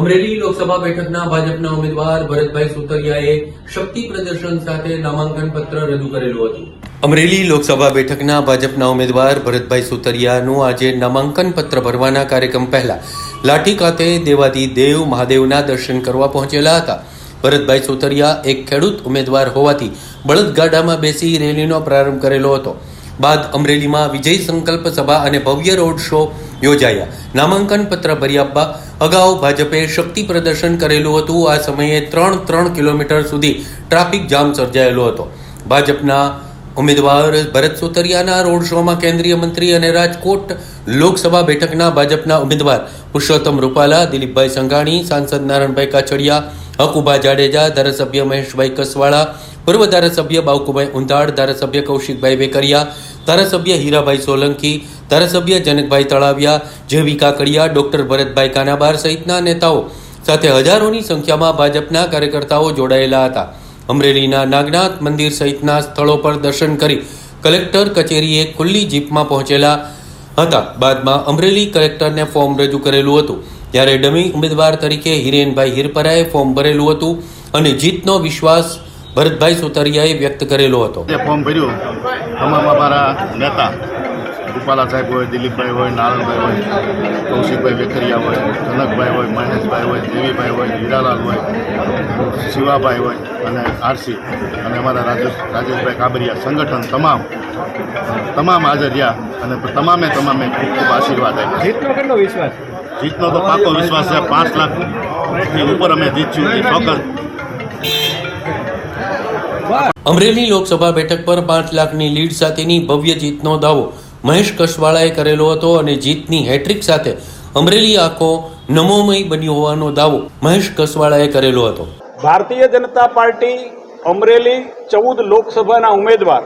અમરેલી લોકસભા બેઠકના ભાજપના ઉમેદવાર ભરતભાઈ સુતરિયાએ શક્તિ પ્રદર્શન સાથે નામાંકન પત્ર રજૂ કરેલું હતું. અમરેલી લોકસભા બેઠકના ભાજપના ઉમેદવાર ભરતભાઈ સુતરિયાનું આજે નામાંકન પત્ર ભરવાના કાર્યક્રમ પહેલા લાઠી ખાતે દેવાદી દેવ મહાદેવના દર્શન કરવા પહોંચેલા હતા. ભરતભાઈ સુતરિયા એક ખેડૂત ઉમેદવાર હોવાથી બળદગાડામાં બેસી રેલીનો પ્રારંભ કરેલો હતો. બાદ અમરેલીમાં વિજય સંકલ્પ સભા અને ભવ્ય રોડ શો યોજાયા. નામાંકન પત્ર ભર્યા અગાઉ ભાજપે શક્તિ પ્રદર્શન કરેલું હતું. આ સમયે ત્રણ ત્રણ કિલોમીટર સુધી ટ્રાફિક જામ સર્જાયેલો હતો. ભાજપના ઉમેદવાર ભરત સુતરિયાના રોડ શોમાં કેન્દ્રીય મંત્રી અને રાજકોટ લોકસભા બેઠકના ભાજપના ઉમેદવાર પુરુષોત્તમ રૂપાલા, દિલીપભાઈ સંઘાણી, સાંસદ નારણભાઈ કાછડિયા હકુબા જાડેજા, ધારાસભ્ય મહેશભાઈ કસવાળા, પૂર્વ ધારાસભ્ય બાવકુભાઈ ઉંધાડ, ધારાસભ્ય કૌશિકભાઈ વેકરિયા ધારાસભ્ય હીરાભાઈ સોલંકી, ધારાસભ્ય જનકભાઈ તળાવિયા જેવી કાકડિયા, ડોક્ટર ભરતભાઈ કાનાબાર સહિતના નેતાઓ સાથે હજારોની સંખ્યામાં ભાજપના કાર્યકર્તાઓ જોડાયેલા હતા. અમરેલીના નાગનાથ મંદિર સહિતના સ્થળો પર દર્શન કરી કલેક્ટર કચેરીએ ખુલ્લી જીપમાં પહોંચેલા હતા. બાદમાં અમરેલી કલેક્ટરને ફોર્મ રજૂ કરેલું હતું. ત્યારે ડમી ઉમેદવાર તરીકે હિરેનભાઈ હિરપરાએ ફોર્મ ભરેલું હતું અને જીતનો વિશ્વાસ ભરતભાઈ સુતરિયાએ વ્યક્ત કરેલો હતો. ફોર્મ ભર્યું. તમામ અમારા નેતા રૂપાલા સાહેબ હોય દિલીપભાઈ હોય નારણભાઈ હોય કૌશિકભાઈ વેકરિયા હોય જનકભાઈ હોય મહેશભાઈ હોય દેવીભાઈ હોય હીરાલાલ હોય શિવાભાઈ હોય અને આરસી અને અમારા રાજેશ રાજેશભાઈ કાબરિયા. સંગઠન તમામ તમામ હાજર રહ્યા અને તમામે તમામે ખૂબ ખૂબ આશીર્વાદ આપ્યા. જીતનો કેટલો વિશ્વાસ? જીતનો તો પાકો વિશ્વાસ છે. પાંચ લાખ ઉપર અમે જીતશું એ ચોક્કસ અમરેલી લોકસભા બેઠક પર પાંચ લાખની લીડ સાથેની ભવ્ય જીતનો દાવો મહેશ કસવાળાએ કરેલો હતો અને જીતની હેટ્રિક સાથે અમરેલી આખો નમોમય બન્યો હોવાનો દાવો મહેશ કસવાળાએ કરેલો હતો. ભારતીય જનતા પાર્ટી અમરેલી ચૌદ લોકસભાના ઉમેદવાર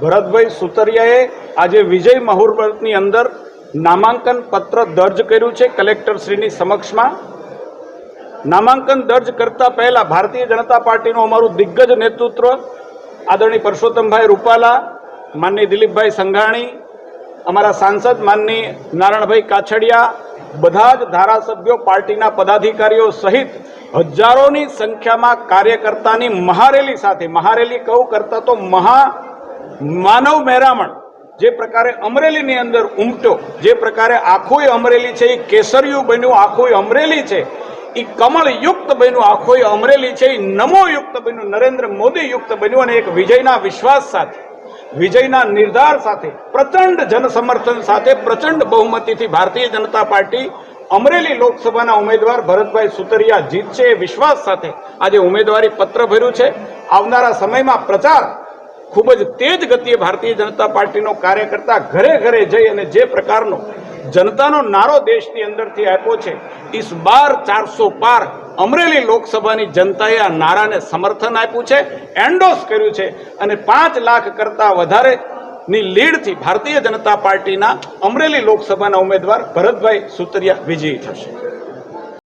ભરતભાઈ સુતરિયાએ આજે વિજય મુહૂર્તની અંદર નામાંકન પત્ર દર્જ કર્યું છે કલેક્ટરશ્રીની સમક્ષમાં. નામાંકન દર્જ કરતા પહેલા ભારતીય જનતા પાર્ટીનું અમારું દિગ્ગજ નેતૃત્વ આદરણીય પરસોત્તમભાઈ રૂપાલા માનની દિલીપભાઈ સંઘાણી, અમારા સાંસદ માનની નારાયણભાઈ કાછડિયા, બધા જ ધારાસભ્યો, પાર્ટીના પદાધિકારીઓ સહિત હજારોની સંખ્યામાં કાર્યકર્તાની મહારેલી સાથે, મહારેલી કહું કરતા તો મહા માનવ મહેરામણ, જે પ્રકારે અમરેલીની અંદર ઉમટ્યો, જે પ્રકારે આખું અમરેલી છે, એ કેસરિયું બન્યું આખું અમરેલી છે એ કમળ યુક્ત બન્યું આખો અમરેલી છે એ નમો યુક્ત બન્યું, નરેન્દ્ર મોદી યુક્ત બન્યું અને એક વિજયના વિશ્વાસ સાથે, વિજયના નિર્ધાર સાથે, પ્રચંડ જનસમર્થન સાથે, પ્રચંડ બહુમતીથી ભારતીય જનતા પાર્ટી અમરેલી લોકસભાના ઉમેદવાર ભરતભાઈ સુતરિયા જીતશે એ વિશ્વાસ સાથે આજે ઉમેદવારી પત્ર ભર્યું છે. આવનારા સમયમાં પ્રચાર ખૂબ જ તેજ ગતિએ ભારતીય જનતા પાર્ટીનો કાર્યકર્તા ઘરે ઘરે જઈ અને જે પ્રકારનો જનતાનો નારો દેશની અંદરથી આપ્યો છે ઇસ બાર ચારસો પાર અમરેલી લોકસભાની જનતાએ આ નારાને સમર્થન આપ્યું છે એન્ડોસ કર્યું છે અને પાંચ લાખ કરતા વધારે ની લીડથી ભારતીય જનતા પાર્ટીના અમરેલી લોકસભાના ઉમેદવાર ભરતભાઈ સુતરિયા વિજયી થશે.